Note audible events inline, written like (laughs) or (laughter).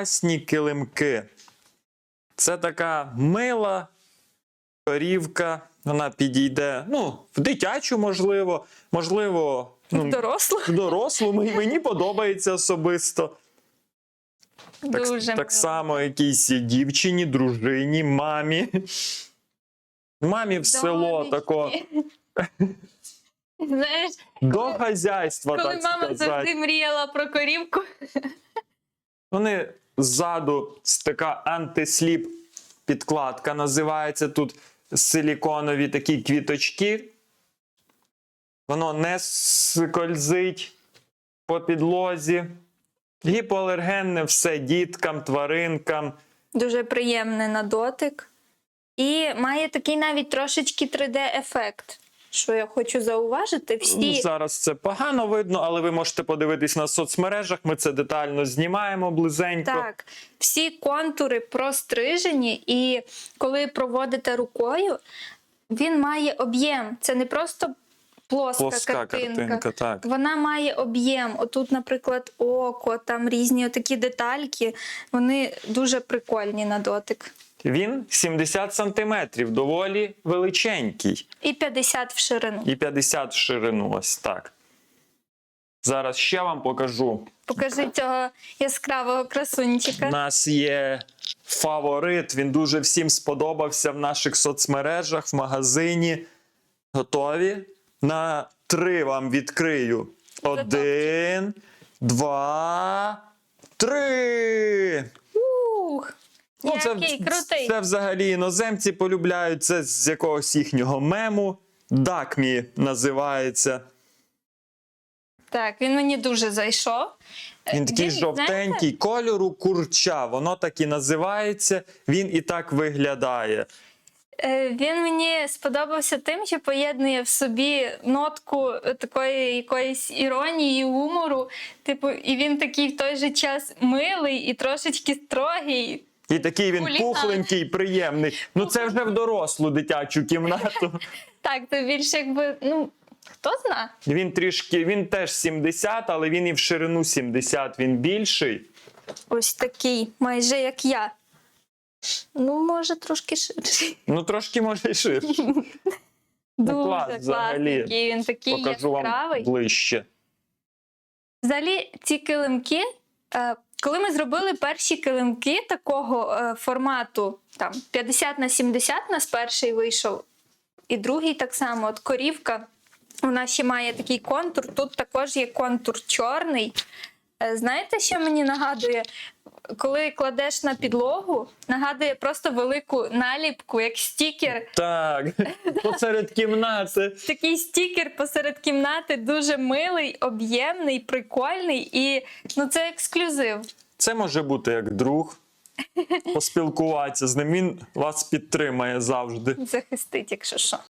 Красні килимки. Це така мила корівка. Вона підійде, ну, в дитячу, можливо, можливо, ну, Доросла. в дорослу. Мені, подобається особисто. Так, Дуже так само якійсь дівчині, дружині, мамі. Мамі в село тако Знаєш, до хазяйства, коли так мама сказати. завжди мріяла про корівку, Вони ззаду така антисліп підкладка називається тут силіконові такі квіточки. Воно не скользить по підлозі. Гіпоалергенне все діткам, тваринкам. дуже приємне на дотик. І має такий навіть трошечки 3D-ефект. Що я хочу зауважити, Ну, всі Зараз це погано видно, але ви можете подивитись на соцмережах. Ми це детально знімаємо близенько. Так, всі контури прострижені, і коли проводите рукою, він має об'єм. Це не просто плоска, Плоска картинка. картинка, так. Вона має об'єм. Отут, наприклад, око, там різні такі детальки. Вони дуже прикольні на дотик. Він 70 сантиметрів, доволі величенький. І 50 в ширину. І 50 в ширину, ось так. Зараз ще вам покажу. Покажи цього яскравого красунчика. У нас є фаворит. Він дуже всім сподобався в наших соцмережах, в магазині. Готові? На три вам відкрию. Один, два, три. Ух! Ну, це, Який крутий. це взагалі іноземці полюбляють. Це з якогось їхнього мему. Дакмі називається. Так, він мені дуже зайшов. Він такий жовтенький, кольору курча. Воно так і називається. Він і так виглядає. Е, Він мені сподобався тим, що поєднує в собі нотку такої якоїсь іронії, гумору. Типу, і він такий в той же час милий і трошечки строгий. І такий він Хуліган. пухленький, приємний. Ну це вже в дорослу дитячу кімнату. (laughs) Так, то більше якби, ну, хто зна? Він трішки, він теж 70, але він і в ширину 70, він більший. Ось такий, майже як я. Ну, може, трошки ширший. Ну трошки може й ширше. (laughs) Дуже клас. Він такий Покажу вам ближче. Взагалі, ці килимки, е, коли ми зробили перші килимки такого е, формату, там 50 на 70 у нас перший вийшов, і другий так само, от корівка, вона ще має такий контур. Тут також є контур чорний. Е, Знаєте, що мені нагадує? Коли кладеш на підлогу, нагадує просто велику наліпку, як стікер. Так, (laughs) посеред кімнати. Такий стікер посеред кімнати дуже милий, об'ємний, прикольний і ну це ексклюзив. Це може бути як друг. (laughs) Поспілкуватися з ним. Він вас підтримає завжди. Захистить, якщо що.